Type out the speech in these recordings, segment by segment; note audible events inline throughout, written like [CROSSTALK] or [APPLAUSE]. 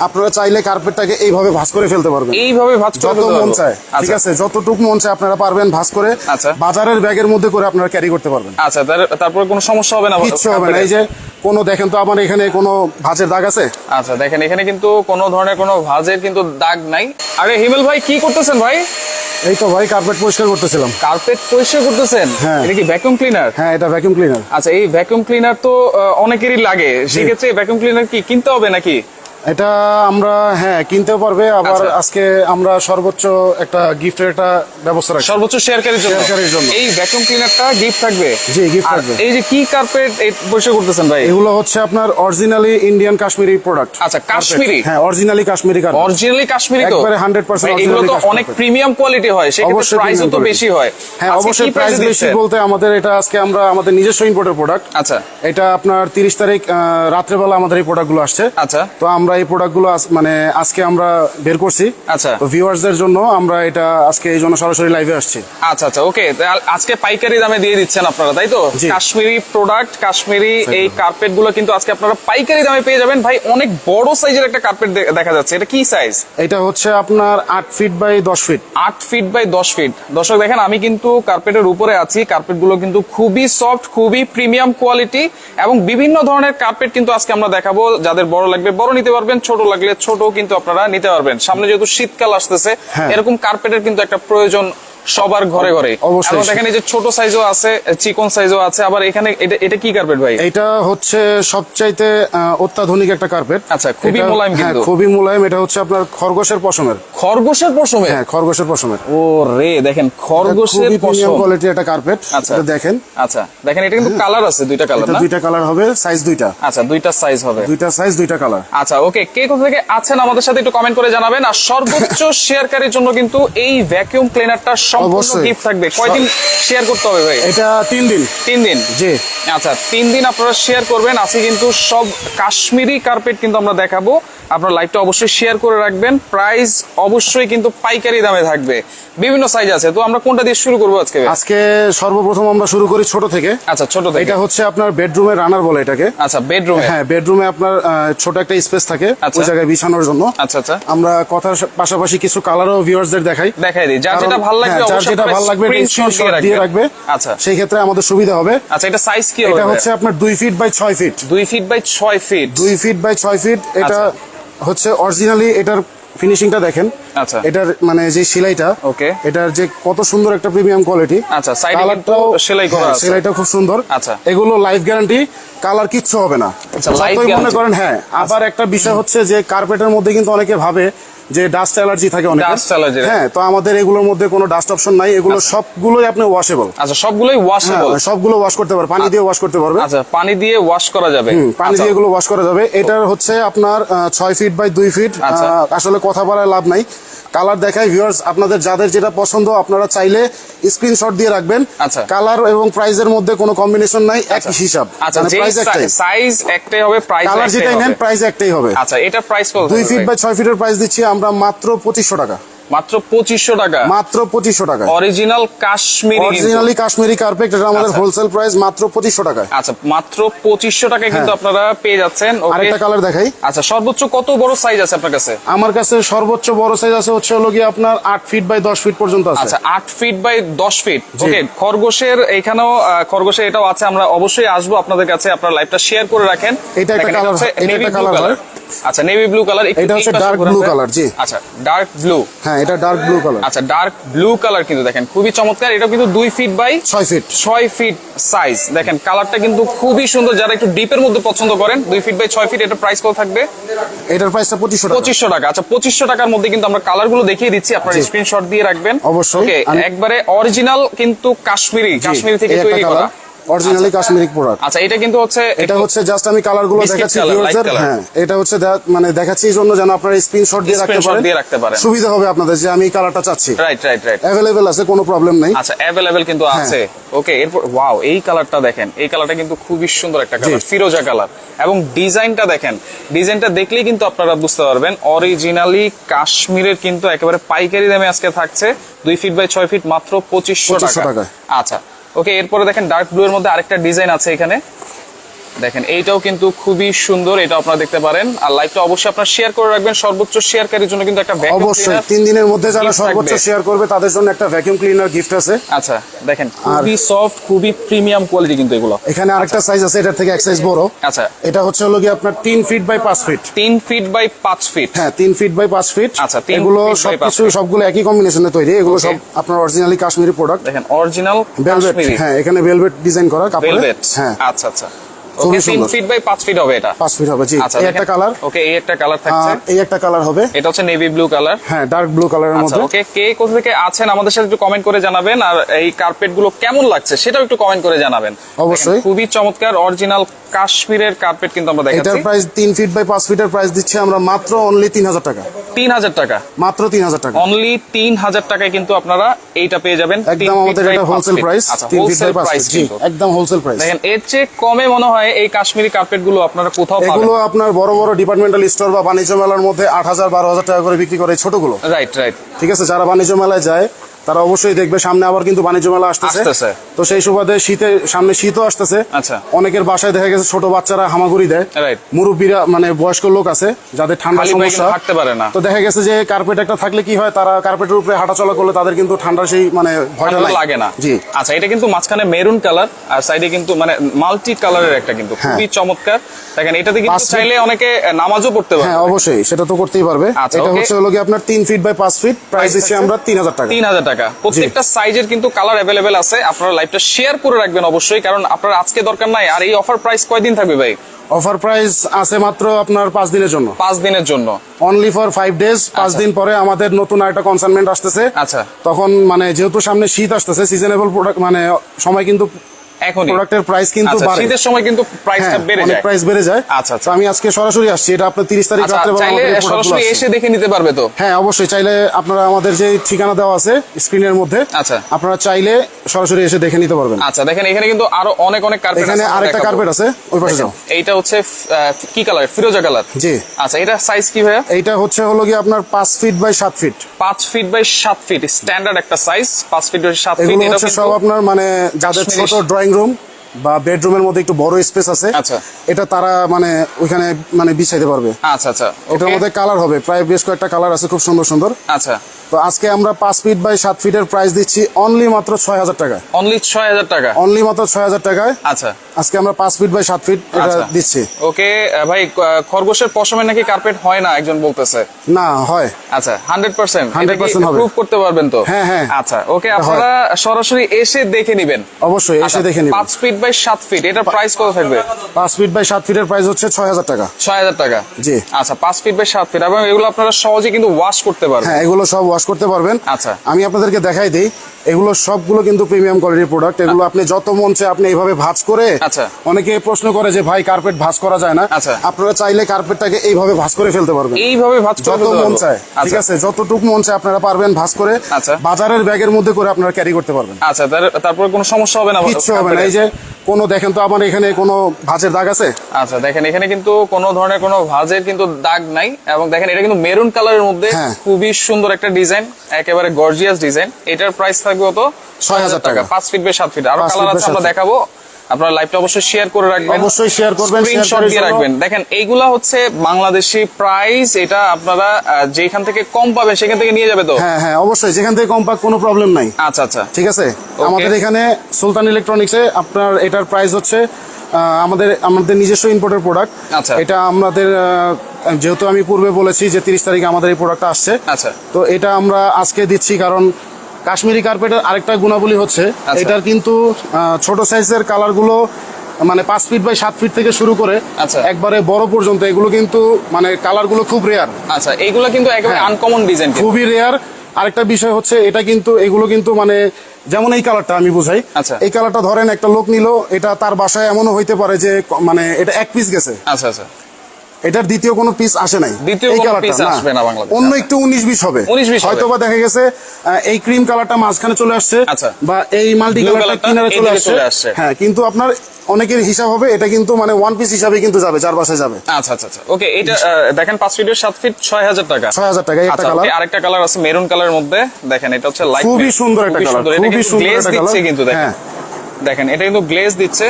আপনারা চাইলে কার্পেটটাকে এইভাবে ভাঁজ করে ফেলতে পারবেন। এইভাবে ভাঁজ করে যত মন চায় ঠিক আচ্ছা আছে? যতটুকু মন চায় আপনারা পারবেন ভাঁজ করে আচ্ছা। বাজারের ব্যাগের মধ্যে করে আপনারা ক্যারি করতে পারবেন। আচ্ছা তার- তারপরে কোনো সমস্যা হবে না? কিচ্ছু হবে না। এই যে কোনো দেখেন তো আমার এখানে কোনো ভাঁজের দাগ আছে? আচ্ছা দেখেন এখানে কিন্তু কোনো ধরনের কোনো ভাঁজের কিন্তু দাগ নাই। আরে হিমেল ভাই কি করতেছেন ভাই? এই তো ভাই কার্পেট পরিষ্কার করতেছিলাম। কার্পেট পরিষ্কার করতেছেন? হ্যাঁ। এটা কি ভ্যাকুয়াম ক্লিনার হ্যাঁ এটা ভ্যাকুয়াম ক্লিনার আচ্ছা এই ভ্যাকুয়াম ক্লিনার তো অনেকেরই লাগে। সেক্ষেত্রে ভ্যাকুয়াম ক্লিনার কি কিনতে হবে নাকি? এটা আমরা হ্যাঁ কিনতেও পারবে। আবার আচ্ছা। আজকে আমরা সর্বোচ্চ একটা গিফটের একটা ব্যবস্থা রাখছি। সর্বোচ্চ শেয়ারকারীর জন্য। শেয়ারকারীর জন্য। এই ভ্যাকুয়াম ক্লিনারটা গিফট থাকবে? জি, আর থাকবে। এই যে কি কার্পেট পরিষ্কার করতেছেন ভাই? এগুলো হচ্ছে আপনার অরিজিনালি ইন্ডিয়ান কাশ্মীরি প্রোডাক্ট আচ্ছা, কাশ্মীরি? হ্যাঁ originally Kashmiri carpet originally Kashmiri তো? একবারে 100% ভাই, এগুলো তো অনেক প্রিমিয়াম কোয়ালিটি হয় সেক্ষেত্রে প্রাইসও তো বেশি হয়। হ্যাঁ অবশ্যই প্রাইস বেশি বলতে আমাদের এটা আজকে আমরা আমাদের নিজস্ব ইম্পোর্টের প্রোডাক্ট আচ্ছা। এটা আপনার তিরিশ তারিখ আহ, রাত্রেবেলা আমাদের এই প্রোডাক্টগুলো আসছে। আচ্ছা। তো আমরা এই প্রোডাক্টগুলো মানে আজকে আমরা বের করছি। আচ্ছা। তো ভিউয়ার্সদের জন্য আমরা এটা আজকে এই জন্য সরাসরি লাইভে আসছি। আচ্ছা আচ্ছা ওকে আজকে পাইকারি দামে দিয়ে দিচ্ছেন আপনারা তাই তো? কাশ্মীরি প্রোডাক্ট কাশ্মীরি এই কার্পেটগুলো কিন্তু আজকে আপনারা পাইকারি দামে পেয়ে যাবেন। ভাই অনেক বড় সাইজের একটা কার্পেট দেখা যাচ্ছে। এটা কি সাইজ এটা হচ্ছে আপনার আট ফিট বাই দশ ফিট আট ফিট বাই দশ ফিট দর্শক দেখেন আমি কিন্তু কার্পেটের উপরে আছি। কার্পেটগুলো কিন্তু খুবই সফট খুবই প্রিমিয়াম কোয়ালিটি এবং বিভিন্ন ধরনের কার্পেট কিন্তু আজকে আমরা দেখাবো। যাদের বড় লাগবে বড় নিতে পারবেন ছোট লাগলে ছোট কিন্তু আপনারা নিতে পারবেন সামনে যেহেতু শীতকাল আসতেছে হ্যাঁ। এরকম কার্পেটের কিন্তু একটা প্রয়োজন সবার ঘরে ঘরে। অবশ্যই। এবং দেখেন এই যে ছোট সাইজও আছে চিকন সাইজও আছে আবার এখানে এটা এটা কি কার্পেট ভাই? এটা হচ্ছে সবচাইতে অত্যাধুনিক একটা কার্পেট আচ্ছা, খুবই মোলায়েম হ্যাঁ কিন্তু। খুবই মোলায়েম। এটা হচ্ছে আপনার খরগোশের পশমের। খরগোশের পশমে হ্যাঁ খরগোশের পশমের। ও রে দেখেন খরগোশের পশম। কোয়ালিটি একটা কার্পেট আচ্ছা। এটা দেখেন। আচ্ছা দেখেন এটা কিন্তু কালার আছে দুইটা কালার না? দুইটা কালার হবে সাইজ দুইটা। আচ্ছা দুইটা সাইজ হবে। দুইটা সাইজ দুইটা কালার আচ্ছা ওকে কে কোথা থেকে আছেন আমাদের সাথে একটু কমেন্ট করে জানাবেন। আর সর্বোচ্চ [LAUGHS] শেয়ারকারীর জন্য কিন্তু এই ভ্যাকিউম ক্লিনারটা সম্পূর্ণ গিফট থাকবে। কয়দিন শেয়ার করতে হবে ভাই? এটা তিন দিন। তিন দিন? জি। আচ্ছা তিন দিন আপনারা শেয়ার করবেন। আজকে কিন্তু সব কাশ্মীরি কার্পেট কিন্তু আমরা দেখাবো। আপনার লাইভটা অবশ্যই শেয়ার করে রাখবেন। প্রাইস অবশ্যই কিন্তু পাইকারি দামে থাকবে। বিভিন্ন সাইজ আছে। তো আমরা কোনটা দিয়ে শুরু করব আজকে? আজকে সর্বপ্রথম আমরা শুরু করি ছোট থেকে। আচ্ছা ছোট থেকে। এটা হচ্ছে আপনার বেডরুমের রানার বলে এটাকে। আচ্ছা বেডরুমে হ্যাঁ বেডরুমে আপনার ছোট একটা স্পেস থাকে। আচ্ছা। ওই জায়গায় বিছানোর জন্য। আচ্ছা আচ্ছা। আমরা কথার পাশাপাশি কিছু কালারও ভিউয়ার্সদের দেখাই। দেখাই দিই। কারণ- যেটা ভালো লাগবে হ্যাঁ, যার যেটা ভালো লাগবে স্ক্রিনশট দিয়ে রাখবে। আচ্ছা। সেই ক্ষেত্রে আমাদের সুবিধা হবে। আচ্ছা এটা সাইজ কি এটা হচ্ছে আপনার দুই ফিট বাই ছয় ফিট দুই ফিট বাই ছয় ফিট দুই ফিট বাই ছয় ফিট এটা হচ্ছে অরিজিনালি এটার ফিনিশিংটা দেখেন। আচ্ছা। এটার মানে যে সেলাইটা. এটার যে কত সুন্দর একটা প্রিমিয়াম কোয়ালিটি আচ্ছা, সেলাই করা আছে। সেলাইটা খুব সুন্দর। আচ্ছা। এগুলো লাইফ গ্যারান্টি কালার কিচ্ছু হবে না। আচ্ছা, মনে করেন হ্যাঁ। আবার একটা বিষয় হচ্ছে যে কার্পেটের মধ্যে কিন্তু অনেকে ভাবে যে ডাস্ট অ্যালার্জি থাকে অনেক Dust allergy। হ্যাঁ তো আমাদের এগুলোর মধ্যে কোনো ডাস্ট অপশন নাই। এগুলো সবগুলোই আপনি ওয়াশেবল আচ্ছা সবগুলোই ওয়াশেবল সবগুলো ওয়াশ করতে পারবে পানি দিয়ে ওয়াশ করতে পারবে আচ্ছা পানি দিয়ে ওয়াশ করা যাবে। পানি আচ্ছা, দিয়ে এগুলো ওয়াশ করা যাবে। এটার হচ্ছে আপনার আহ, ছয় ফিট বাই দুই ফিট আচ্ছা। আসলে কথা বলার লাভ নাই। কালার দেখাই ভিউয়ার্স আপনাদের যাদের যেটা পছন্দ আপনারা চাইলে স্ক্রিনশট দিয়ে রাখবেন। আচ্ছা। কালার এবং প্রাইজের মধ্যে কোনো কম্বিনেশন নাই একই হিসাব। আচ্ছা প্রাইস একটাই। সাইজ একটাই হবে প্রাইস কালার যেটাই নেন প্রাইস একটাই হবে। আচ্ছা এটা প্রাইস কত দুই থাকবে ফিট ভাই? বাই ছয় ফিটের প্রাইস দিচ্ছি আমরা মাত্র পঁচিশশো টাকা। মাত্র পঁচিশশো টাকা। মাত্র পঁচিশশো টাকা। Original Kashmiri originally Kashmiri carpet এটা আমাদের আচ্ছা। হোলসেল প্রাইস মাত্র পঁচিশশো টাকায় আচ্ছা মাত্র পঁচিশশো টাকায় কিন্তু হ্যাঁ। আপনারা পেয়ে যাচ্ছেন আরেকটা কালার দেখাই। আচ্ছা সর্বোচ্চ কত বড় সাইজ আছে আপনার কাছে? আমার কাছে সর্বোচ্চ বড় সাইজ আছে হচ্ছে হলো গিয়ে আপনার আট ফিট বাই দশ ফিট পর্যন্ত আছে। আচ্ছা আট ফিট বাই দশ ফিট ওকে খরগোশের এখানেও আহ, খরগোশের এটাও আছে আমরা অবশ্যই আসব আপনাদের কাছে আপনার লাইভটা শেয়ার করে রাখেন। এটা একটা কালার এটা navy আচ্ছা নেভি ব্লু কালার এটা হচ্ছে dark blue color, জি। আচ্ছা ডার্ক ব্লু হ্যাঁ এটা ডার্ক ব্লু কালার আচ্ছা ডার্ক ব্লু কালার কিন্তু দেখেন খুবই চমৎকার। এটা কিন্তু দুই ফিট বাই ছয় ফিট ছয় ফিট সাইজ দেখেন কালারটা কিন্তু খুবই সুন্দর। যারা একটু ডিপের মধ্যে পছন্দ করেন দুই ফিট বাই ছয় ফিট এটা প্রাইস কত থাকবে? এটার প্রাইসটা পঁচিশশো টাকা। পঁচিশশো টাকা। আচ্ছা পঁচিশশো টাকার মধ্যে কিন্তু আমরা কালারগুলো দেখিয়ে দিচ্ছি। আপনার। স্ক্রিনশট দিয়ে রাখবেন। অবশ্যই। ওকে একবারে অরিজিনাল কিন্তু কাশ্মীরি কাশ্মীরি থেকে তৈরি করা। কালার অরিজিনালি কাশ্মীরি প্রোডাক্ট আচ্ছা এটা কিন্তু হচ্ছে এটা হচ্ছে জাস্ট আমি কালারগুলো দেখাচ্ছি। হ্যাঁ এটা হচ্ছে মানে দেখাচ্ছি এই জন্য যেন আপনারা স্ক্রিনশট দিয়ে রাখতে পারেন। দিয়ে রাখতে পারেন। সুবিধা হবে আপনাদের যে আমি এই কালারটা চাচ্ছি। রাইট রাইট রাইট অ্যাভেলেবেল আছে কোনো প্রবলেম নেই। আচ্ছা অ্যাভেলেবেল কিন্তু হ্যাঁ। আছে। ওকে এরপর ওয়াও এই কালারটা দেখেন। এই কালারটা কিন্তু খুবই সুন্দর একটা কালার ফিরোজা কালার এবং ডিজাইনটা দেখেন। ডিজাইনটা দেখলেই কিন্তু আপনারা বুঝতে পারবেন অরিজিনালি কাশ্মীরের কিন্তু একেবারে পাইকারি দামে আজকে থাকছে দুই ফিট বাই ছয় ফিট মাত্র পঁচিশশো 2500 টাকা। আচ্ছা ওকে এরপরে দেখেন ডার্ক ব্লু এর মধ্যে আরেকটা ডিজাইন আছে এখানে। দেখেন এইটাও কিন্তু খুবই সুন্দর এটা আপনারা দেখতে পারেন। আর লাইভটা অবশ্যই আপনারা শেয়ার করে রাখবেন সর্বোচ্চ শেয়ারকারীর জন্য কিন্তু একটা vacuum অবশ্যই তিন দিনের মধ্যে যারা সর্বোচ্চ শেয়ার করবে তাদের জন্য একটা ভ্যাকিউম ক্লিনার গিফট আছে। আচ্ছা দেখেন খুবই সফট খুবই প্রিমিয়াম কোয়ালিটি কিন্তু এগুলো। এখানে আরেকটা সাইজ আছে এটার থেকে এক সাইজ বড়। আচ্ছা। এটা হচ্ছে হলো কি আপনার তিন ফিট বাই পাঁচ ফিট তিন ফিট বাই পাঁচ ফিট হ্যাঁ তিন ফিট বাই পাঁচ ফিট আচ্ছা, এগুলো সবকিছু সবগুলো একই কম্বিনেশনে তৈরি। এগুলো সব আপনার অরিজিনালি কাশ্মীরি প্রোডাক্ট দেখেন অরিজিনাল কাশ্মীরি। হ্যাঁ এখানে ভেলভেট ডিজাইন করা কাপড়ে। হ্যাঁ। আচ্ছা আচ্ছা। খুবই ফিট বাই পাঁচ ফিট হবে এটা। পাঁচ ফিট হবে জি। আচ্ছা এই একটা কালার ওকে এই একটা কালার থাকছে। এই একটা কালার হবে। এটা হচ্ছে নেভি ব্লু কালার হ্যাঁ ডার্ক ব্লু কালারের আচ্ছা মধ্যে। ওকে কে কোথা থেকে আছেন আমাদের সাথে একটু কমেন্ট করে জানাবেন। আর এই কার্পেটগুলো কেমন লাগছে সেটাও একটু কমেন্ট করে জানাবেন। অবশ্যই। খুবই চমৎকার অরিজিনাল কাশ্মীরের কার্পেট কিন্তু আমরা এটার প্রাইস তিন ফিট বাই পাঁচ ফিটের প্রাইস দিচ্ছি আমরা মাত্র অনলি তিন হাজার টাকা। তিন হাজার টাকা। মাত্র তিন হাজার টাকা। অনলি তিন হাজার টাকায় কিন্তু আপনারা এইটা পেয়ে যাবেন। একদম আমাদের এটা হোলসেল প্রাইস আচ্ছা ফিট বাই পাঁচ ফিট একদম হোলসেল প্রাইস দেখেন এর চেয়ে কমে মনে হয় এই কাশ্মীরি কার্পেটগুলো আপনারা কোথাও এগুলো আপনার বড় বড় ডিপার্টমেন্টাল স্টোর বা বাণিজ্য মেলার মধ্যে আট হাজার বারো হাজার টাকা করে বিক্রি করে ছোটগুলো। রাইট রাইট ঠিক আছে? যারা বাণিজ্য মেলায় যায় তারা অবশ্যই দেখবে সামনে আবার কিন্তু বাণিজ্য মেলা আসতেছে। তো সেই সুবাদে শীতে সামনে শীতও আসতেছে। আচ্ছা। অনেকের বাসায় দেখা গেছে ছোট বাচ্চারা হামাগুড়ি দেয়. মুরব্বীরা মানে বয়স্ক লোক আছে যাদের ঠান্ডা সমস্যা। হাঁটতে পারে না। তো দেখা গেছে যে কার্পেট একটা থাকলে কি হয় তারা কার্পেটের উপরে হাঁটাচলা করলে তাদের কিন্তু ঠান্ডা সেই মানে ভয়টা লাগে। না। জি। আচ্ছা এটা কিন্তু মাঝখানে মেরুন কালার আর সাইডে কিন্তু মানে মাল্টি কালারের একটা কিন্তু। হ্যাঁ। খুবই চমৎকার। দেখেন এটাতে কিন্তু চাইলে অনেকে নামাজও পড়তে পারে হ্যাঁ অবশ্যই। সেটা তো করতেই পারবে। আচ্ছা, এটা হচ্ছে হলো কি আপনার তিন ফিট বাই পাঁচ ফিট প্রাইস দিচ্ছি আমরা তিন হাজার টাকা। তিন হাজার টাকা। প্রত্যেকটা সাইজের কিন্তু কালার অ্যাভেলেবেল আছে। আপনারা লাইভটা শেয়ার করে রাখবেন অবশ্যই কারণ আপনার আজকে দরকার নাই। আর এই অফার প্রাইস কয়দিন থাকবে ভাই? অফার প্রাইস আছে মাত্র আপনার পাঁচ দিনের জন্য। পাঁচ দিনের জন্য। অনলি ফর ফাইভ ডেজ পাঁচ আচ্ছা। দিন পরে আমাদের নতুন একটা কনসাইনমেন্ট আসতেছে। আচ্ছা। তখন মানে যেহেতু সামনে শীত আসতেছে সিজনেবল প্রোডাক্ট মানে সময় কিন্তু এখনই। প্রোডাক্টের প্রাইস কিন্তু আচ্ছা বাড়ে। শীতের সময় কিন্তু প্রাইসটা হ্যাঁ, বেড়ে যায়। প্রাইস বেড়ে যায়। আচ্ছা, আচ্ছা। আমি আজকে সরাসরি আসছি এটা আপনার তিরিশ তারিখ আচ্ছা রাত্রে চাইলে সরাসরি এসে দেখে নিতে পারবে তো? হ্যাঁ অবশ্যই চাইলে আপনারা আমাদের যে ঠিকানা দেওয়া আছে স্ক্রিনের মধ্যে আচ্ছা। আপনারা চাইলে সরাসরি এসে দেখে নিতে পারবেন। আচ্ছা দেখেন এখানে কিন্তু আরও অনেক অনেক কার্পেট এখানে আরেকটা কার্পেট আছে ওই পাশে যাও এইটা হচ্ছে কি কালার ফিরোজা কালার জি। আচ্ছা এটা সাইজ কি ভাইয়া? এইটা হচ্ছে হলো কি আপনার পাঁচ ফিট বাই সাত ফিট পাঁচ ফিট বাই সাত ফিট স্ট্যান্ডার্ড একটা সাইজ পাঁচ ফিট বাই সাত ফিট এগুলো এটা সব আপনার মানে যাদের ছোট ড্রয়িং রুম বা বেডরুমের মধ্যে একটু বড় স্পেস আছে আচ্ছা। এটা তারা মানে ওইখানে মানে বিছাইতে পারবে। আচ্ছা আচ্ছা এটার মধ্যে কালার হবে প্রায় বেশ কয়েকটা কালার আছে খুব সুন্দর সুন্দর। আচ্ছা। তো আজকে আমরা পাঁচ ফিট বাই সাত ফিটের প্রাইস দিচ্ছি অনলি মাত্র ছয় হাজার টাকা অনলি ছয় হাজার টাকা? অনলি মাত্র ছয় হাজার টাকায়। আচ্ছা। আজকে আমরা পাঁচ ফিট বাই সাত ফিট এটা আচ্ছা। দিচ্ছি। ওকে ভাই খরগোশের পশমে নাকি কার্পেট হয় না একজন বলতেছে? না হয়। আচ্ছা হান্ড্রেড পার্সেন্ট 100% হবে। প্রুভ করতে পারবেন তো? হ্যাঁ, হ্যাঁ। আচ্ছা ওকে আপনারা সরাসরি এসে দেখে নিবেন। অবশ্যই এসে দেখে নিন আচ্ছা, পাঁচ ফিট বাই সাত ফিট এটার প্রাইস কত থাকবে? পাঁচ ফিট বাই সাত ফিটের প্রাইস হচ্ছে ছয় হাজার টাকা। ছয় হাজার টাকা? জি। আচ্ছা পাঁচ ফিট বাই সাত ফিট এবং এগুলো আপনারা সহজে কিন্তু ওয়াশ করতে পারবেন। হ্যাঁ এগুলো সব ওয়াশ করতে পারবেন। আচ্ছা। আমি আপনাদেরকে দেখাই দিই এগুলো সবগুলো কিন্তু প্রিমিয়াম কোয়ালিটির প্রোডাক্ট এগুলো আপনি যত মন চায় আপনি এইভাবে ভাঁজ করে আচ্ছা। অনেকে প্রশ্ন করে যে ভাই কার্পেট ভাঁজ করা যায় না? আচ্ছা। আপনারা চাইলে কার্পেটটাকে এইভাবে ভাঁজ করে ফেলতে পারবেন। এইভাবে ভাজ করে যত মন চায় ঠিক আচ্ছা আছে? যতটুকু মন চায় আপনারা পারবেন ভাঁজ করে আচ্ছা। বাজারের ব্যাগের মধ্যে করে আপনারা ক্যারি করতে পারবেন। আচ্ছা তার- তারপরে কোনো সমস্যা হবে না? কিচ্ছু হবে না। এই যে কোনো দেখেন তো আমার এখানে কোনো ভাঁজের দাগ আছে? আচ্ছা দেখেন এখানে কিন্তু কোনো ধরনের কোনো ভাজের কিন্তু দাগ নাই এবং দেখেন এটা কিন্তু মেরুন কালারের মধ্যে হ্যাঁ। খুবই সুন্দর একটা ডিজাইন একেবারে গর্জিয়াস ডিজাইন। এটার প্রাইস থাকবে তো ছয় হাজার টাকা। টাকা। পাঁচ ফিট বাই সাত ফিট আরও কালার আছে আমরা দেখাবো। আপনারা লাইভটা অবশ্যই শেয়ার করে রাখবেন। অবশ্যই share করবেন, স্ক্রিনশট দিয়ে রাখবেন। দেখেন এইগুলা হচ্ছে বাংলাদেশি প্রাইস এটা আপনারা যেখান থেকে কম পাবেন সেখান থেকে নিয়ে যাবে তো? হ্যাঁ হ্যাঁ অবশ্যই যেখান থেকে কম পাক কোনো প্রবলেম নাই। আচ্ছা আচ্ছা। ঠিক আছে? আমাদের এখানে সুলতান ইলেকট্রনিক্সে আপনার এটার প্রাইস হচ্ছে আমাদের আমাদের নিজস্ব ইম্পোর্টের প্রোডাক্ট আচ্ছা। এটা আমাদের যেহেতু আমি পূর্বে বলেছি যে তিরিশ তারিখে আমাদের এই প্রোডাক্টটা আসছে। আচ্ছা। তো এটা আমরা আজকে দিচ্ছি কারণ কাশ্মীরি কার্পেটের আরেকটা গুণাবলী হচ্ছে আচ্ছা। এটার কিন্তু ছোট সাইজের কালারগুলো মানে পাঁচ ফিট বাই সাত ফিট থেকে শুরু করে আচ্ছা। একবারে বড় পর্যন্ত এগুলো কিন্তু মানে কালারগুলো খুব রেয়ার আচ্ছা এইগুলা কিন্তু একেবারে হ্যাঁ। আনকমন ডিজাইন খুবই রেয়ার আরেকটা বিষয় হচ্ছে এটা কিন্তু এগুলো কিন্তু মানে যেমন এই কালারটা আমি বুঝাই আচ্ছা। এই কালারটা ধরেন একটা লোক নিল এটা তার বাসায় এমনও হইতে পারে যে মানে এটা এক পিস গেছে আচ্ছা আচ্ছা এটার দ্বিতীয় কোনো পিস আসে নাই। দ্বিতীয় এই কোনো কালারটা, আসবে না বাংলাদেশে। অন্য একটু উনিশ বিশ হবে। 19-20 হয়তো বা দেখা গেছে এই ক্রিম কালারটা মাঝখানে চলে আসছে আচ্ছা। বা এই মাল্টি কালারটা কিনারে চলে আসছে। হ্যাঁ কিন্তু আপনার অনেকের হিসাব হবে এটা কিন্তু মানে ওয়ান পিস হিসাবে কিন্তু যাবে চার বাসায় যাবে। আচ্ছা আচ্ছা আচ্ছা। ওকে এটা দেখেন পাঁচ ফিটের সাত ফিট ছয় হাজার টাকা। ছয় হাজার টাকা একটা আচ্ছা কালার আরেকটা কালার আছে মেরুন কালারের মধ্যে। দেখেন এটা হচ্ছে লাইট খুবই সুন্দর একটা কালার খুবই সুন্দর একটা কালার কিন্তু দেখেন। হ্যাঁ। দেখেন এটা কিন্তু গ্লেজ দিচ্ছে।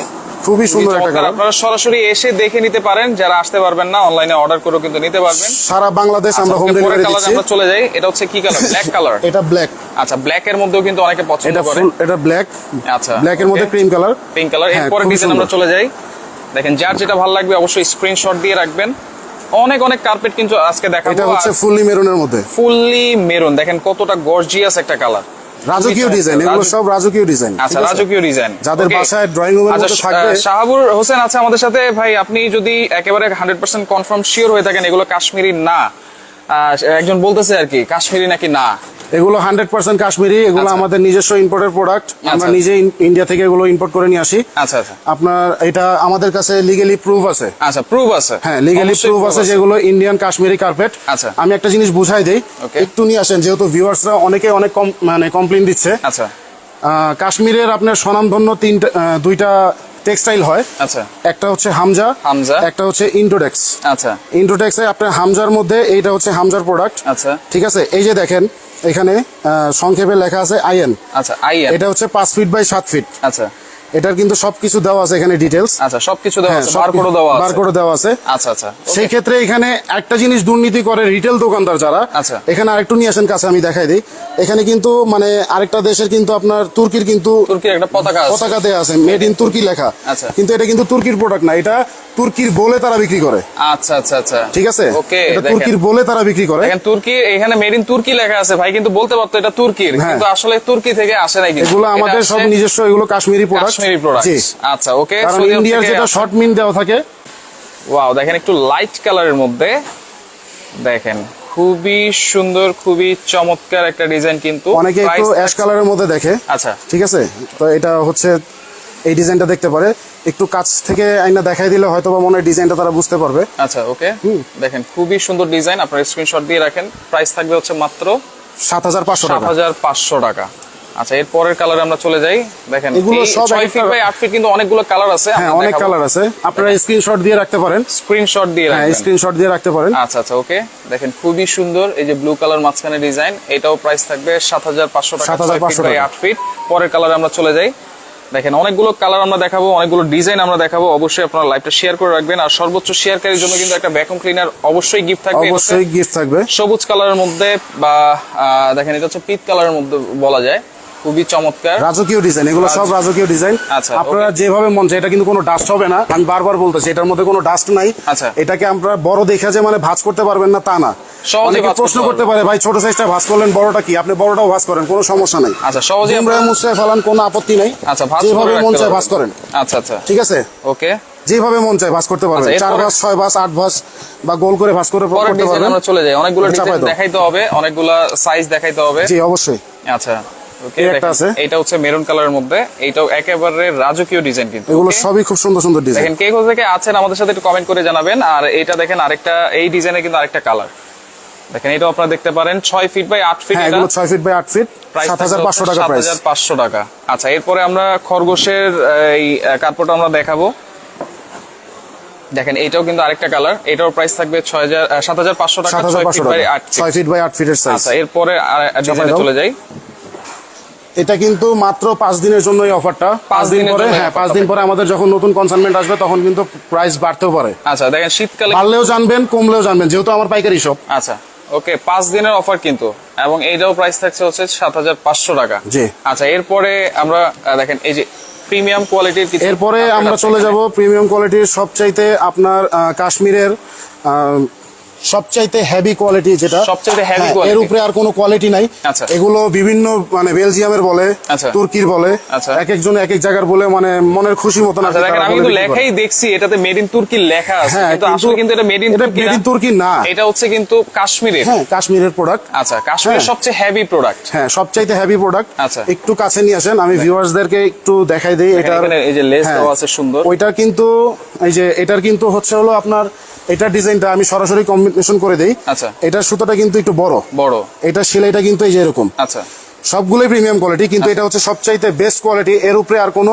খুবই সুন্দর একটা। কালার। আপনারা সরাসরি এসে দেখে নিতে পারেন যারা আসতে পারবেন না অনলাইনে অর্ডার করেও কিন্তু নিতে পারবেন। সারা বাংলাদেশ আমরা হোম ডেলিভারি কালারে দিচ্ছি। আমরা চলে যাই। এটা হচ্ছে কি কালার ব্ল্যাক কালার এটা ব্ল্যাক আচ্ছা ব্ল্যাক এর মধ্যেও কিন্তু অনেকে পছন্দ করে। এটা ব্ল্যাক আচ্ছা ব্ল্যাক এর মধ্যে ক্রিম কালার পিঙ্ক কালার এরপরে ডিজাইন আমরা চলে যাই। দেখেন যার যেটা ভালো লাগবে অবশ্যই স্ক্রিনশট দিয়ে রাখবেন। অনেক অনেক কার্পেট কিন্তু আজকে দেখাবো। এটা হচ্ছে ফুললি মেরুনের মধ্যে। ফুললি মেরুন দেখেন কতটা গর্জিয়াস একটা কালার রাজকীয় ডিজাইন এগুলো সব রাজকীয় ডিজাইন আচ্ছা রাজকীয় ডিজাইন যাদের বাসায় ড্রয়িং রুমের আচ্ছা মধ্যে থাকবে শাহাবুর হোসেন আছে আমাদের সাথে। ভাই আপনি যদি একেবারে হান্ড্রেড পার্সেন্ট কনফার্ম শিওর হয়ে থাকেন এগুলো কাশ্মীরি না একজন বলতেছে আর কি কাশ্মীরি নাকি না? এগুলো হান্ড্রেড পার্সেন্ট কাশ্মীরি এগুলো আচ্ছা। আমাদের নিজস্ব ইম্পোর্টের প্রোডাক্ট আমরা আচ্ছা। নিজে ইন্ডিয়া থেকে এগুলো ইম্পোর্ট করে নিয়ে আসি। আচ্ছা আচ্ছা। আপনার এটা আমাদের কাছে লিগেলি প্রুফ আছে। আচ্ছা প্রুফ আছে। হ্যাঁ লিগেলি প্রুফ আছে যেগুলো ইন্ডিয়ান কাশ্মীরি কার্পেট আচ্ছা। আমি একটা জিনিস বুঝাই দেই. একটু নিয়ে আসেন যেহেতু ভিউয়ার্সরা অনেকে অনেক কম মানে কমপ্লেন দিচ্ছে। আচ্ছা। কাশ্মীরের আপনার স্বনামধন্য তিনটা দুইটা টেক্সটাইল হয়। আচ্ছা। একটা হচ্ছে হামজা হামজা। একটা হচ্ছে ইন্ট্রোডেক্স আচ্ছা। ইন্ট্রোটেক্সে আপনার হামজার মধ্যে এইটা হচ্ছে হামজার প্রোডাক্ট আচ্ছা। ঠিক আছে? এই যে দেখেন এখানে সংক্ষেপে লেখা আছে আইএন। আচ্ছা আইএন। এটা হচ্ছে পাঁচ ফিট বাই সাত ফিট আচ্ছা। এটার কিন্তু সবকিছু দেওয়া আছে এখানে ডিটেলস আচ্ছা সবকিছু দেওয়া আছে বারকোডও দেওয়া আছে। বারকোড দেওয়া আছে। আচ্ছা আচ্ছা সেই ক্ষেত্রে এখানে একটা জিনিস দুর্নীতি করে রিটেল দোকানদার যারা আচ্ছা। এখানে আরেকটু নিয়ে আসেন কাছে আমি দেখাই দিই। এখানে কিন্তু মানে আরেকটা দেশের কিন্তু আপনার তুর্কির কিন্তু তুর্কির একটা পতাকা আছে। পতাকা আছে মেড ইন তুর্কি লেখা। আচ্ছা। কিন্তু এটা কিন্তু তুর্কির প্রোডাক্ট না এটা তুর্কির বলে তারা বিক্রি করে। আচ্ছা আচ্ছা আচ্ছা। ঠিক আছে? ওকে এটা তুর্কির বলে তারা বিক্রি করে। দেখেন তুর্কি এখানে মেড ইন তুর্কি লেখা আছে। ভাই কিন্তু বলতে পারতো এটা তুর্কির হ্যাঁ। কিন্তু আসলে তুর্কি থেকে আসে নাই কিন্তু। এগুলো আমাদের সব নিজস্ব এগুলো কাশ্মীরি প্রোডাক্ট কাশ্মীরি প্রোডাক্ট আচ্ছা ওকে কারণ ইন্ডিয়ার যেটা শর্ট মিন দেওয়া থাকে। ওয়াও দেখেন একটু লাইট কালারের মধ্যে। দেখেন খুবই সুন্দর খুবই চমৎকার একটা ডিজাইন কিন্তু অনেকে একটু অ্যাশ কালারের মধ্যে দেখে। আচ্ছা। ঠিক আছে? তো এটা হচ্ছে এই ডিজাইনটা দেখতে পারে। একটু কাছ থেকে আইনা দেখাই দিলে হয়তো বা মনে হয় ডিজাইনটা তারা বুঝতে পারবে। আচ্ছা ওকে দেখেন খুবই সুন্দর ডিজাইন আপনার স্ক্রিনশট দিয়ে রাখেন। প্রাইস থাকবে হচ্ছে মাত্র সাত হাজার পাঁচশো সাত টাকা হাজার পাঁচশো টাকা। আচ্ছা এর পরের কালারে আমরা চলে যাই। দেখেন এগুলো সব ছয় ফিট বাই আট ফিট কিন্তু অনেকগুলো কালার আছে হ্যাঁ অনেক কালার আছে। আপনারা স্ক্রিনশট দিয়ে রাখতে পারেন। স্ক্রিনশট দিয়ে হ্যাঁ স্ক্রিনশট দিয়ে রাখতে পারেন। আচ্ছা আচ্ছা ওকে দেখেন খুবই সুন্দর এই যে ব্লু কালার মাঝখানে ডিজাইন এটাও প্রাইস থাকবে সাত হাজার পাঁচশো টাকা 7,500 ফিট বাই টাকা। আট ফিট পরের কালারে আমরা চলে যাই। দেখেন অনেকগুলো কালার আমরা দেখাবো অনেকগুলো ডিজাইন আমরা দেখাবো। অবশ্যই আপনারা লাইভটা শেয়ার করে রাখবেন। আর সর্বোচ্চ শেয়ারকারীর জন্য কিন্তু একটা ভ্যাকুম ক্লিনার অবশ্যই গিফট থাকবে অবশ্যই গিফট থাকবে। সবুজ কালারের মধ্যে বা আহ, দেখেন এটা হচ্ছে পিত কালারের মধ্যে বলা যায়। খুবই চমৎকার। রাজকীয় ডিজাইন এগুলো সব রাজকীয়। ডিজাইন আচ্ছা, আপনারা যেভাবে মন চায় এটা কিন্তু কোনো ডাস্ট হবে না। আমি বারবার বলতেছি এটার মধ্যে কোনো ডাস্ট নাই। আচ্ছা। এটাকে আমরা বড় দেখা যে মানে ভাঁজ করতে পারবেন না তা না। অনেকে প্রশ্ন করতে পারে ভাই ছোট সাইজটা ভাঁজ করলেন বড়টা কি? আপনি বড়টাও ভাঁজ করেন কোনো সমস্যা নাই। আচ্ছা সহজে আমরা মুছে ফেলান কোনো আপত্তি নাই। আচ্ছা যেভাবে মন চায়। ভাঁজ করেন। আচ্ছা আচ্ছা। ঠিক আছে? ওকে যেভাবে মন চায় ভাঁজ করতে পারবেন। আচ্ছা, চার ভাঁজ ছয় ভাঁজ আট ভাঁজ বা গোল করে ভাঁজ করে করতে পারবেন। আমরা চলে যাই। অনেকগুলো। দেখাইতে হবে অনেকগুলো সাইজ দেখাইতে হবে। জি অবশ্যই। আচ্ছা। একটা আছে। এটা হচ্ছে মেরুন কালারের মধ্যে। এইটাও একেবারে রাজকীয় ডিজাইন কিন্তু এগুলো সবই খুব সুন্দর সুন্দর ডিজাইন দেখেন কে কোথা থেকে আছেন আমাদের সাথে একটু কমেন্ট করে জানাবেন। আর এটা দেখেন আরেকটা এই ডিজাইনে কিন্তু আরেকটা কালার দেখেন এটাও আপনারা দেখতে পারেন ছয় ফিট বাই আট ফিট হ্যাঁ এগুলো ফিট বাই ফিট টাকা প্রাইস টাকা। আচ্ছা এরপরে আমরা খরগোশের এই কার্পট আমরা দেখাবো। দেখেন এইটাও কিন্তু আরেকটা কালার এটাও প্রাইস থাকবে ছয় হাজার সাত হাজার পাঁচশো টাকা সাত হাজার ছয় ফিট বাই টাকা। আট feet। ফিট বাই ফিটের সাইজ আচ্ছা এরপরে ডিজাইনে। চলে যাই। এটা কিন্তু মাত্র পাঁচ দিনের জন্য এই অফারটা পাঁচ দিন পরে হ্যাঁ পাঁচ দিন পরে আমাদের যখন নতুন কনসাইনমেন্ট আসবে তখন কিন্তু প্রাইস বাড়তেও পারে আচ্ছা দেখেন শীতকালে বাড়লেও জানবেন কমলেও জানবেন যেহেতু আমার পাইকারি শপ আচ্ছা ওকে পাঁচ দিনের অফার কিন্তু এবং এইটাও প্রাইস থাকছে হচ্ছে সাত হাজার পাঁচশো টাকা জি। আচ্ছা এরপরে আমরা দেখেন এই যে প্রিমিয়াম কোয়ালিটির এরপরে আমরা চলে। যাব প্রিমিয়াম কোয়ালিটির সবচাইতে আপনার কাশ্মীরের সবচাইতে হেভি কোয়ালিটি যেটা সবচাইতে heavy হ্যাঁ, quality। এর উপরে আর কোনো কোয়ালিটি নাই আচ্ছা। এগুলো বিভিন্ন মানে বেলজিয়ামের বলে আচ্ছা। তুর্কির বলে আচ্ছা। এক একজন এক এক জায়গার বলে মানে মনের খুশি মতন দেখেন আমি কিন্তু লেখাই দেখছি এটাতে মেড ইন তুর্কি লেখা আছে হ্যাঁ, কিন্তু আসলে কিন্তু এটা মেড ইন এটা তুর্কি made in না। তুর্কি না। এটা হচ্ছে কিন্তু কাশ্মীরের হ্যাঁ কাশ্মীরের প্রোডাক্ট আচ্ছা কাশ্মীরের হ্যাঁ। সবচেয়ে হেভি প্রোডাক্ট হ্যাঁ সবচাইতে হেভি প্রোডাক্ট আচ্ছা। একটু কাছে নিয়ে আসেন আমি ভিউয়ার্সদেরকে একটু দেখাই দিই এখানে এই যে লেস। দেওয়া আছে সুন্দর ওইটা কিন্তু এই যে এটার কিন্তু হচ্ছে হলো আপনার এটার ডিজাইনটা আমি সরাসরি কম্বিনেশন করে দেই। আচ্ছা। এটার সুতাটা কিন্তু একটু বড়। বড়। এটা সেলাইটা কিন্তু এই যে এরকম। আচ্ছা। সবগুলোই প্রিমিয়াম কোয়ালিটি কিন্তু এটা হচ্ছে সবচাইতে বেস্ট কোয়ালিটি এর উপরে আর কোনো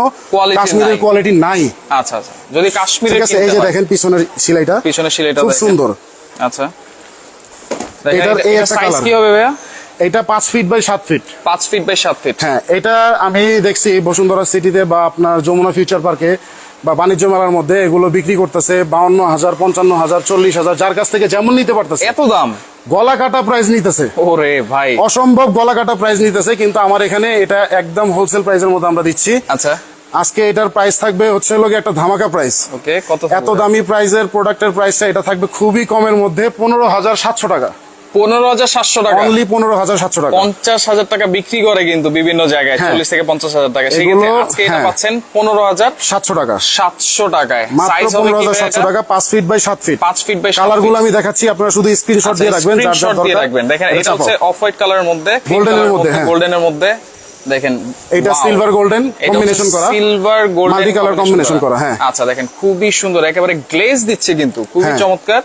কাশ্মীরের কোয়ালিটি নাই। আচ্ছা আচ্ছা। যদি কাশ্মীরের ঠিক আছে এই যে দেখেন পিছনের সেলাইটা। পিছনে সেলাইটা খুব সুন্দর। আচ্ছা। এটার এই একটা সাইজ কি হবে ভাইয়া? এটা পাঁচ ফিট বাই সাত ফিট পাঁচ ফিট বাই সাত ফিট হ্যাঁ এটা আমি দেখছি বসুন্ধরা সিটিতে বা আপনার যমুনা ফিউচার পার্কে বা বাণিজ্য মেলার মধ্যে এগুলো বিক্রি করতেছে বাউন্ন হাজার পঞ্চান্ন হাজার চল্লিশ হাজার যার কাছ থেকে যেমন নিতে পারতেছে। এত দাম? গলা কাটা প্রাইস নিতেছে। ওরে ভাই। অসম্ভব গলা কাটা প্রাইস নিতেছে কিন্তু আমার এখানে এটা একদম হোলসেল প্রাইসের মধ্যে আমরা দিচ্ছি। আচ্ছা। আজকে এটার প্রাইস থাকবে হচ্ছে লোক একটা ধামাকা প্রাইস ওকে কত এত দামি প্রাইসের প্রোডাক্টের প্রাইসটা এটা থাকবে খুবই কমের মধ্যে পনেরো হাজার সাতশো টাকা। পনেরো হাজার সাতশো টাকা। অনলি পনেরো হাজার সাতশো টাকা। পঞ্চাশ হাজার টাকা বিক্রি করে কিন্তু বিভিন্ন জায়গায় হ্যাঁ। চল্লিশ থেকে পঞ্চাশ হাজার টাকা। সেক্ষেত্রে আজকে এটা হ্যাঁ। পাচ্ছেন পনেরো হাজার সাতশো টাকা। সাতশো টাকায়। মাত্র পনেরো হাজার সাতশো টাকা পাঁচ ফিট বাই সাত ফিট পাঁচ ফিট বাই কালারগুলো আমি দেখাচ্ছি আপনারা শুধু স্ক্রিনশট দিয়ে রাখবেন স্ক্রিনশট দিয়ে রাখবেন। দেখেন এটা হচ্ছে অফ হোয়াইট কালারের মধ্যে এর মধ্যে, হ্যাঁ। গোল্ডেনের মধ্যে। দেখেন এটা সিলভার গোল্ডেন কম্বিনেশন করা। সিলভার গোল্ডেন color combination করা, হ্যাঁ। আচ্ছা দেখেন খুবই সুন্দর একেবারে গ্লেজ দিচ্ছে কিন্তু খুবই। চমৎকার।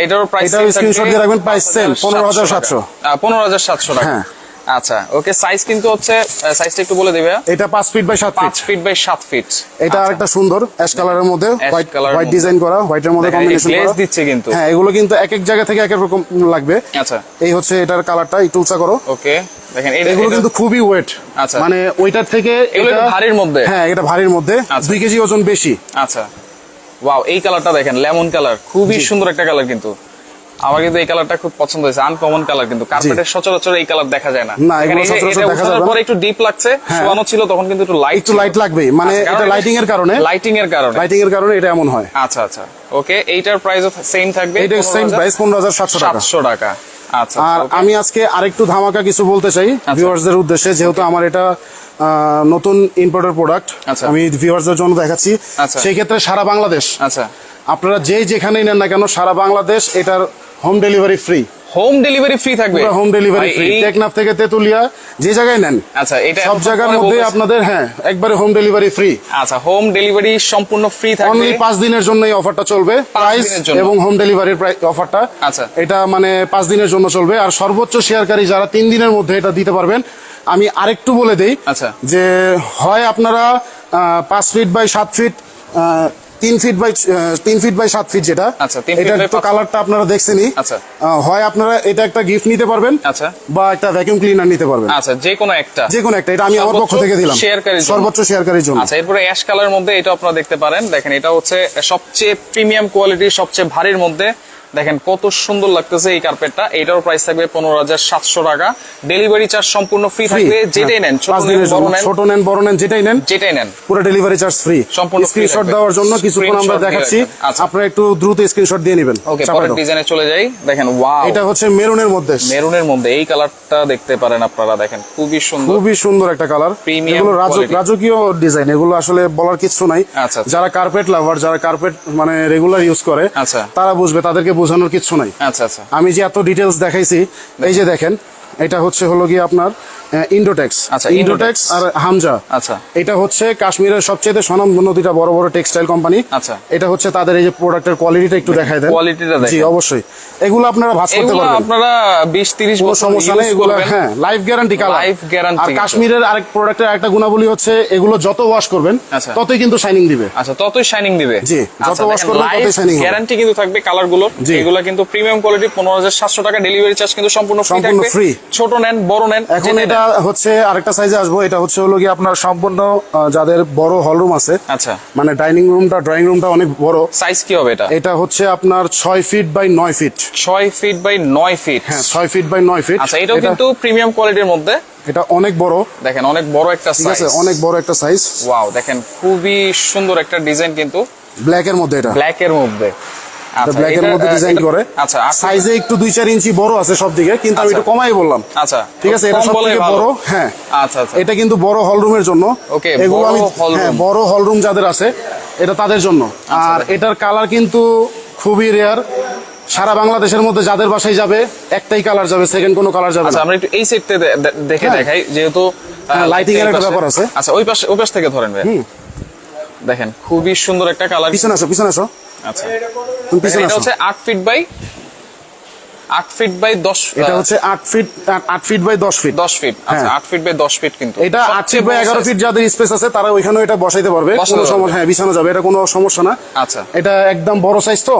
এটার প্রাইস এটাও screenshot দিয়ে রাখবেন, price same, 15,700 পনেরো হাজার সাতশো। টাকা। হ্যাঁ। আচ্ছা ওকে সাইজ কিন্তু হচ্ছে সাইজটা একটু বলে দিবে। এটা পাঁচ ফিট বাই সাত ফিট পাঁচ ফিট বাই সাত ফিট এটা আরেকটা সুন্দর অ্যাশ কালারের মধ্যে হোয়াইট হোয়াইট ডিজাইন করা হোয়াইটের মধ্যে কম্বিনেশন করা। দিচ্ছে কিন্তু। হ্যাঁ এগুলো কিন্তু এক এক জায়গা থেকে এক এক রকম লাগবে। আচ্ছা। এই হচ্ছে এটার কালারটা একটু উঁচা করো। ওকে দেখেন এটা- এগুলো কিন্তু খুবই ওয়েট আচ্ছা। মানে ওইটার থেকে এগুলো ভারীর মধ্যে? হ্যাঁ এটা ভারীর মধ্যে। আচ্ছা। দুই কেজি ওজন বেশি। আচ্ছা। ওয়াও এই কালারটা দেখেন লেমন কালার খুবই সুন্দর একটা কালার কিন্তু। আমার কিন্তু এই কালারটা খুব পছন্দ হয়েছে আনকমন কালার কিন্তু। কার্পেটের সচরাচর এই কালার দেখা যায় না। পরে একটু ডিপ লাগছে হ্যাঁ। শোয়ানো ছিল তখন কিন্তু একটু লাইট একটু লাইট লাগবেই। মানে এটা লাইটিং এর কারণে। লাইটিং এর কারণে। লাইটিং এর কারণে এটা এমন হয়। আচ্ছা আচ্ছা। ওকে এইটার প্রাইস সেম থাকবে এটা সেম প্রাইস পনেরো হাজার সাতশো টাকা। সাতশো টাকা। আচ্ছা আর আমি আজকে আরেকটু ধামাকা কিছু বলতে চাই ভিউয়ার্সদের উদ্দেশ্যে যেহেতু আমার এটা নতুন ইম্পোর্টের প্রোডাক্ট আচ্ছা। আমি ভিউয়ার্সদের জন্য দেখাচ্ছি। আচ্ছা। সেই ক্ষেত্রে সারা বাংলাদেশ আচ্ছা। আপনারা যেই যেখানেই নেন না কেন সারা বাংলাদেশ এটার home delivery free home delivery free থাকবে। হোম ডেলিভারি ফ্রি টেকনাফ থেকে তেতুলিয়া যে জায়গায় নেন আচ্ছা এটা সব জায়গার মধ্যে আপনাদের হ্যাঁ একবারে হোম ডেলিভারি ফ্রি আচ্ছা হোম ডেলিভারি সম্পূর্ণ ফ্রি থাকবে। অনলি পাঁচ দিনের জন্য এই অফারটা চলবে। প্রাইস এবং হোম ডেলিভারির অফারটা আচ্ছা। এটা মানে পাঁচ দিনের জন্য চলবে। আর সর্বোচ্চ শেয়ারকারী যারা তিন দিনের মধ্যে এটা দিতে পারবেন আমি আরেকটু বলে দেই আচ্ছা। যে হয় আপনারা আহ, পাঁচ ফিট বাই সাত ফিট আহ, তিন ফিট বাই তিন ফিট বাই সাত ফিট যেটা। আচ্ছা, এটা তো কালারটা আপনারা দেখছেনই আচ্ছা। হয় আপনারা এটা একটা গিফট নিতে পারবেন আচ্ছা। বা একটা ভ্যাকুয়াম ক্লিনার নিতে পারবেন। আচ্ছা যে কোনো একটা। যে কোনো একটা এটা আমি আমার পক্ষ থেকে দিলাম। সর্বোচ্চ শেয়ারকারীর জন্য। আচ্ছা এরপরে অ্যাশ কালারের মধ্যে এটা আপনারা দেখতে পারেন। দেখেন এটা হচ্ছে সবচেয়ে প্রিমিয়াম কোয়ালিটির সবচেয়ে ভারীর মধ্যে দেখেন কত সুন্দর লাগতেছে এই কার্পেটটা এটার প্রাইস থাকবে পনেরো হাজার সাতশো টাকা। ডেলিভারি চার্জ সম্পূর্ণ ফ্রি থাকবে যেটাই নেন ছোট নেন বড় নেন। যেটাই নেন যেটাই নেন। পুরো ডেলিভারি চার্জ ফ্রি সম্পূর্ণ স্ক্রিনশট দেওয়ার জন্য কিছুক্ষণ আমরা দেখাচ্ছি। আচ্ছা। আপনারা একটু দ্রুত স্ক্রিনশট দিয়ে নেবেন। ওকে পরের ডিজাইনে চলে যাই। দেখেন ওয়াও এটা হচ্ছে মেরুনের মধ্যে। মেরুনের মধ্যে। এই কালারটা দেখতে পারেন আপনারা দেখেন খুবই সুন্দর। খুবই সুন্দর একটা কালার এগুলো রাজক- রাজকীয় ডিজাইন এগুলো আসলে বলার কিছু নাই। আচ্ছা, আচ্ছা। যারা কার্পেট লাভার যারা কার্পেট মানে রেগুলার ইউজ করে আচ্ছা। তারা বুঝবে তাদেরকে বোঝানোর কিছু নাই। আচ্ছা আচ্ছা। আমি যে এত ডিটেলস দেখাইছি এই যে দেখেন এটা হচ্ছে হলো গিয়ে আপনার ইন্ডোটেক্স আচ্ছা, ইন্ডোটেক্স আর হামজা আচ্ছা। এটা হচ্ছে কাশ্মীরের সবচেয়ে স্বনামধন্য দুইটা বড় বড় টেক্সটাইল কোম্পানি আচ্ছা। এটা হচ্ছে তাদের এই যে প্রোডাক্টের কোয়ালিটিটা একটু দেখায় দেন। কোয়ালিটিটা জি অবশ্যই। এগুলো আপনারা ভাঁজ করতে পারবেন। আপনারা বিশ তিরিশ কোনো বছর সমস্যা নেই এগুলো হ্যাঁ life guarantee colour Life guarantee আর কাশ্মীরের আরেক প্রোডাক্টের একটা গুণাবলী হচ্ছে এগুলো যত ওয়াশ করবেন আচ্ছা। ততই কিন্তু শাইনিং দিবে। আচ্ছা ততই শাইনিং দিবে। জি, যত wash করবেন ততই হবে। গ্যারান্টি কিন্তু থাকবে কালারগুলোর। জি। এগুলো কিন্তু প্রিমিয়াম কোয়ালিটি পনেরো হাজার সাতশো টাকা ডেলিভারি চার্জ কিন্তু সম্পূর্ণ ফ্রি থাকবে। ছোট নেন বড় নেন এখন এটা। হচ্ছে আরেকটা সাইজে আসব। এটা হচ্ছে হলো কি আপনার সম্পূর্ণ যাদের বড় হল রুম আছে আচ্ছা। মানে ডাইনিং রুমটা ড্রয়িং রুমটা অনেক বড়। সাইজ কি হবে এটা? এটা হচ্ছে আপনার ছয় ফিট বাই নয় ফিট ছয় ফিট বাই নয় ফিট হ্যাঁ ছয় ফিট বাই নয় ফিট আচ্ছা এটাও কিন্তু প্রিমিয়াম কোয়ালিটির মধ্যে। এটা অনেক বড়। দেখেন অনেক বড় একটা সাইজ অনেক বড় একটা সাইজ ওয়াও দেখেন খুবই সুন্দর একটা ডিজাইন কিন্তু ব্ল্যাক এর মধ্যে এটা। ব্ল্যাক এর মধ্যে। ব্ল্যাক এর মধ্যে ডিজাইন করে। আচ্ছা সাইজে একটু দুই চার ইঞ্চি বড় আছে সব দিকে কিন্তু আমি আচ্ছা। একটু কমাই বললাম। আচ্ছা ঠিক আছে এটা বড় হ্যাঁ। আচ্ছা আচ্ছা। এটা কিন্তু বড় হলরুমের জন্য। Okay, এগুলো আমি হ্যাঁ। বড় হলরুম যাদের আছে এটা তাদের জন্য। আর এটার কালার কিন্তু খুবই রেয়ার সারা বাংলাদেশের মধ্যে যাদের বাসায় যাবে একটাই কালার যাবে সেকেন্ড কোনো কালার যাবে আচ্ছা আমরা একটু এই সেটতে দেখে হ্যাঁ। দেখাই যেহেতু আহ, হ্যাঁ, এর একটা ব্যাপার আছে। আচ্ছা ওই পাশে ওই পাশ থেকে ধরেন ভাই দেখেন খুবই সুন্দর একটা কালার পিছনে আসো পিছনে আসো। আচ্ছা। এটা হচ্ছে আট ফিট বাই ফিট বাই দশ এটা হচ্ছে আট ফিট ফিট বাই দশ ফিট দশ ফিট আচ্ছা হ্যাঁ। আট ফিট বাই দশ ফিট কিন্তু। এটা আট ফিট বাই বড় এগারো size। ফিট যাদের স্পেস আছে তারা ওইখানেও এটা বসাইতে পারবে। কোনো সমস্যা হ্যাঁ বিছানো যাবে। এটা কোনো সমস্যা না। আচ্ছা। এটা একদম বড় সাইজ তো?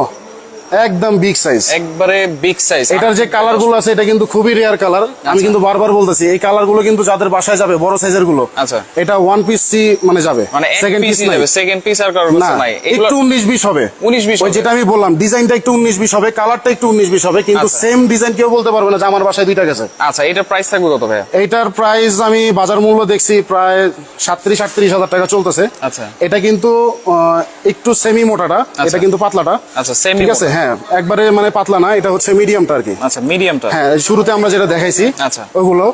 একদম বিগ সাইজ একবারে বিগ সাইজ এটার যে কালারগুলো আছে এটা কিন্তু খুবই রেয়ার কালার আমি কিন্তু বারবার বলতেছি এই কালারগুলো কিন্তু যাদের বাসায় যাবে বড় সাইজেরগুলো আচ্ছা। এটা ওয়ান পিস সি মানে যাবে। মানে সেকেন্ড পিস যাবে সেকেন্ড পিস আর কারোর না নাই। একটু উনিশ বিশ হবে। 19 20 ওই যেটা আমি বললাম ডিজাইনটা একটু উনিশ বিশ হবে কালারটা একটু উনিশ বিশ হবে কিন্তু আচ্ছা। সেম ডিজাইন কেউ বলতে পারবে না যে আমার বাসায় দুইটা গেছে। আচ্ছা এটার প্রাইস থাকবে কত ভাইয়া? এইটার প্রাইস আমি বাজার মূল্য দেখছি প্রায় সাতত্রিশ আটত্রিশ হাজার টাকা চলতেছে। আচ্ছা। এটা কিন্তু একটু সেমি মোটাটা এটা কিন্তু পাতলাটা। আচ্ছা, semi ঠিক আছে? হ্যাঁ একবারে মানে পাতলা না এটা হচ্ছে মিডিয়ামটা আর কি। আচ্ছা মিডিয়ামটা হ্যাঁ শুরুতে আমরা যেটা দেখাইছি আচ্ছা। ওগুলো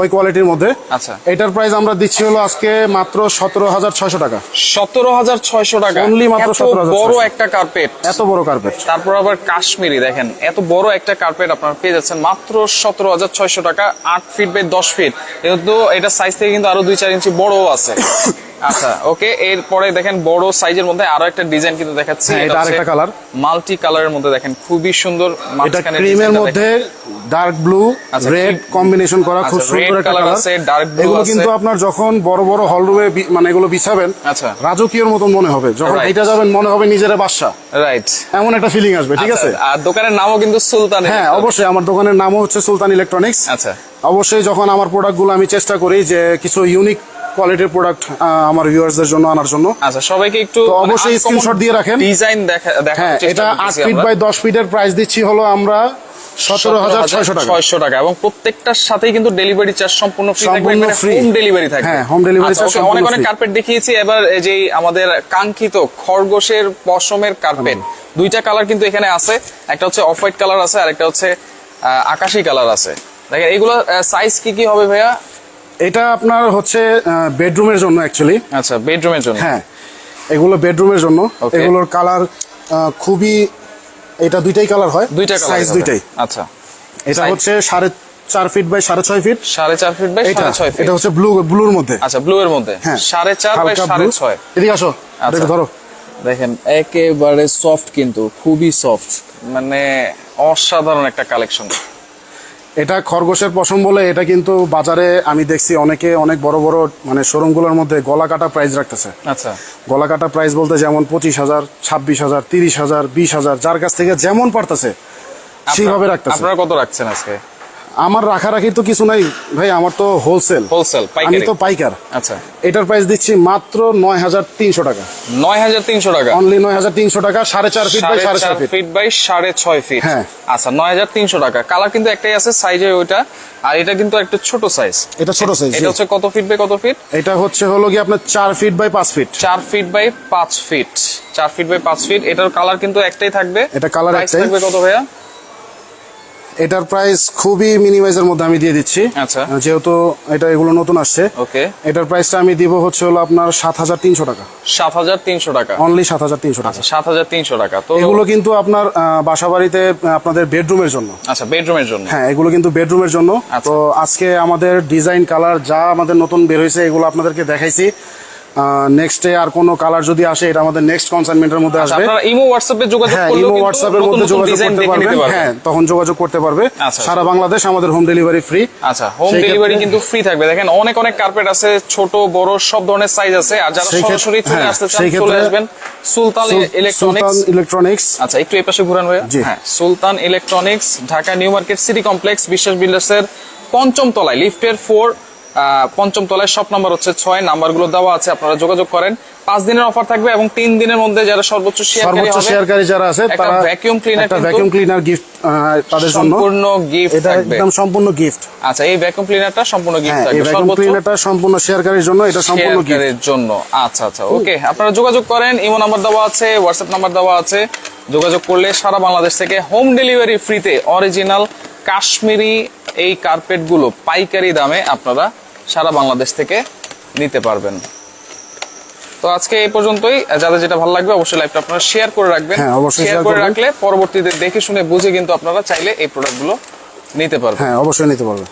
ওই কোয়ালিটির মধ্যে। আচ্ছা। এটার প্রাইস আমরা দিচ্ছি হলো আজকে মাত্র সতেরো হাজার ছয়শো টাকা। সতেরো হাজার ছয়শো টাকা। Only মাত্র 17,600 বড় একটা কার্পেট এত বড় কার্পেট তারপর আবার কাশ্মীরি দেখেন এত বড় একটা কার্পেট আপনারা পেয়ে যাচ্ছেন মাত্র সতেরো হাজার ছয়শো টাকা আট ফিট বাই দশ ফিট কিন্তু এটা সাইজ থেকে কিন্তু আরও দুই চার ইঞ্চি বড়ও আছে। [COUGHS] আচ্ছা ওকে এরপরে দেখেন বড় সাইজের মধ্যে আরও একটা ডিজাইন কিন্তু দেখাচ্ছি। হ্যাঁ, এটা আরেকটা colour। মাল্টি কালারের মধ্যে দেখেন খুবই সুন্দর এটা ক্রিমের মধ্যে ডার্ক ব্লু আচ্ছা, রেড কম্বিনেশন করা খুব আচ্ছা, সুন্দর একটা কালার আছে, dark blue এগুলো কিন্তু আপনার যখন বড় বড় হল রুমে মানে এগুলো বিছাবেন আচ্ছা। রাজকীয়র মতন মনে হবে। যখন এটা যাবেন মনে হবে নিজের বাসা রাইট এমন একটা ফিলিং আসবে ঠিক আছে? আর দোকানের নামও কিন্তু সুলতান হ্যাঁ অবশ্যই আমার দোকানের নামও হচ্ছে সুলতান ইলেকট্রনিক্স আচ্ছা। অবশ্যই যখন আমার প্রোডাক্টগুলো আমি চেষ্টা করি যে কিছু ইউনিক কোয়ালিটির প্রোডাক্ট আমার ভিউয়ার্সদের জন্য আনার জন্য। আচ্ছা সবাইকে একটু অবশ্যই screenshot দিয়ে রাখেন। ডিজাইন দেখা দেখা হ্যাঁ এটা আট ফিট বাই দশ ফিটের প্রাইস দিচ্ছি হলো আমরা সতেরো হাজার ছয়শো টাকা। ছয়শো টাকা। এবং প্রত্যেকটার সাথেই কিন্তু ডেলিভারি চার্জ সম্পূর্ণ ফ্রি থাকবে। হোম ডেলিভারি থাকবে। হ্যাঁ, delivery আচ্ছা, charge অনেক অনেক কার্পেট দেখিয়েছি। এবার এই যে আমাদের কাঙ্ক্ষিত খরগোশের পশমের কার্পেট দুইটা কালার কিন্তু এখানে আছে। একটা হচ্ছে অফ হোয়াইট কালার আছে আর একটা হচ্ছে আকাশি কালার আছে। দেখেন এগুলো সাইজ কি কি হবে ভাইয়া? এটা আপনার হচ্ছে বেডরুমের জন্য অ্যাকচুয়ালি আচ্ছা বেডরুমের জন্য। হ্যাঁ এগুলো বেডরুমের জন্য। এগুলোর কালার খুবই এটা দুইটাই কালার হয়। দুইটা সাইজ দুইটাই। আচ্ছা। এটা হচ্ছে সাড়ে চার ফিট বাই সাড়ে ছয় ফিট সাড়ে চার ফিট বাই সাড়ে ছয় ফিট এটা হচ্ছে ব্লু ব্লুর মধ্যে। আচ্ছা ব্লু এর মধ্যে। হ্যাঁ। সাড়ে চার বাই সাড়ে। ছয়। এদিকে আসো আচ্ছা। ধরো। দেখেন একেবারে সফট কিন্তু খুবই সফট মানে অসাধারণ একটা কালেকশন এটা খরগোশের পশম বলে এটা কিন্তু বাজারে আমি দেখছি অনেকে অনেক বড় বড় মানে শোরুমগুলোর মধ্যে গলা কাটা প্রাইস রাখতেছে। আচ্ছা। গলা কাটা প্রাইস বলতে যেমন পঁচিশ হাজার ছাব্বিশ হাজার তিরিশ হাজার বিশ হাজার যার কাছ থেকে যেমন পারতেছে সেইভাবে রাখতেছে। আপনারা কত রাখছেন আজকে? আমার রাখারাখি তো কিছু নাই। ভাই আমার তো হোলসেল হোলসেল আমি তো পাইকার। আচ্ছা। এটার প্রাইস দিচ্ছি মাত্র নয় হাজার তিনশো টাকা। নয় হাজার তিনশো টাকা। অনলি নয় হাজার তিনশো টাকা সাড়ে চার ফিট বাই সাড়ে চার ফিট বাই সাড়ে ছয় ফিট হ্যাঁ। আচ্ছা নয় হাজার তিনশো টাকা। কালার কিন্তু একটাই আছে সাইজে ওইটা। আর এটা কিন্তু একটা ছোট সাইজ এটা ছোট সাইজ এটা হচ্ছে কত ফিট বাই কত ফিট এটা হচ্ছে হলো কি আপনার চার ফিট বাই পাঁচ ফিট চার ফিট বাই পাঁচ ফিট চার ফিট বাই পাঁচ ফিট এটার কালার কিন্তু একটাই থাকবে। এটা কালার একটাই। থাকবে কত ভাইয়া? এটার প্রাইস খুবই মিনিমাইজের মধ্যে আমি দিয়ে দিচ্ছি। আচ্ছা। যেহেতু এটা এগুলো নতুন আসছে। ওকে। এটার প্রাইসটা আমি দিব হচ্ছে হলো আপনার সাত হাজার তিনশো টাকা। সাত হাজার তিনশো টাকা। অনলি সাত হাজার তিনশো টাকা। সাত হাজার তিনশো টাকা। তো এগুলো কিন্তু আপনার বাসাবাড়িতে আপনাদের বেডরুমের জন্য। আচ্ছা বেডরুমের জন্য। হ্যাঁ এগুলো কিন্তু বেডরুমের জন্য। আচ্ছা। তো আজকে আমাদের ডিজাইন কালার যা আমাদের নতুন বের হয়েছে এগুলো আপনাদেরকে দেখাইছি। নেক্সটে আর কোনো কালার যদি আসে এটা আমাদের নেক্সট কনসাইনমেন্টের মধ্যে আচ্ছা, আসবে। আপনারা ইমো হোয়াটসঅ্যাপে যোগাযোগ হ্যাঁ ইমো হোয়াটসঅ্যাপের মধ্যে যোগাযোগ করতে পারবেন। হ্যাঁ তখন যোগাযোগ করতে পারবে। আচ্ছা। সারা বাংলাদেশ আমাদের হোম ডেলিভারি ফ্রি আচ্ছা হোম ডেলিভারি কিন্তু ফ্রি থাকবে। দেখেন অনেক অনেক কার্পেট আছে ছোট বড় সব ধরনের সাইজ আছে। আর যারা সরাসরি চলে হ্যাঁ, আসতে চান চলে আসবেন সুলতান ইলেকট্রনিক্স সুলতান ইলেকট্রনিক্স আচ্ছা একটু এই পাশে ঘুরান ভাইয়া। হ্যাঁ Sultan Electronics Dhaka New Market City Complex Biswas বিল্ডার্সের পঞ্চম তলায় লিফটের ফোর পঞ্চম তলায় শপ নাম্বার হচ্ছে ছয় নাম্বারগুলো দেওয়া আছে আপনারা যোগাযোগ করেন। পাঁচ দিনের অফার থাকবে এবং তিন দিনের মধ্যে যারা সর্বোচ্চ শেয়ারকারী সর্বোচ্চ শেয়ারকারী যারা আছে তারা একটা কিন্তু ভ্যাকুয়াম ক্লিনার গিফট তাদের জন্য। সম্পূর্ণ গিফট এটা একদম সম্পূর্ণ গিফট আচ্ছা এই ভ্যাকুয়াম ক্লিনারটা সম্পূর্ণ গিফট হ্যাঁ থাকবে। সর্বোচ্চ ক্লিনারটা সম্পূর্ণ শেয়ারকারীর জন্য এটা সম্পূর্ণ গিফট শেয়ারকারীর জন্য। আচ্ছা আচ্ছা ওকে আপনারা যোগাযোগ করেন ইমো নাম্বার দেওয়া আছে হোয়াটসঅ্যাপ নাম্বার দেওয়া আছে। যোগাযোগ করলে সারা বাংলাদেশ থেকে হোম ডেলিভারি ফ্রিতে অরিজিনাল কাশ্মীরি এই কার্পেটগুলো পাইকারি দামে আপনারা সারা বাংলাদেশ থেকে নিতে পারবেন। তো আজকে এই পর্যন্তই। যাদের যেটা ভালো লাগবে অবশ্যই লাইভটা আপনারা শেয়ার করে রাখবেন। হ্যাঁ, অবশ্যই শেয়ার করে রাখলে পরবর্তীতে দেখে শুনে বুঝে কিন্তু আপনারা চাইলে এই প্রোডাক্টগুলো নিতে পারবেন। হ্যাঁ অবশ্যই নিতে পারবে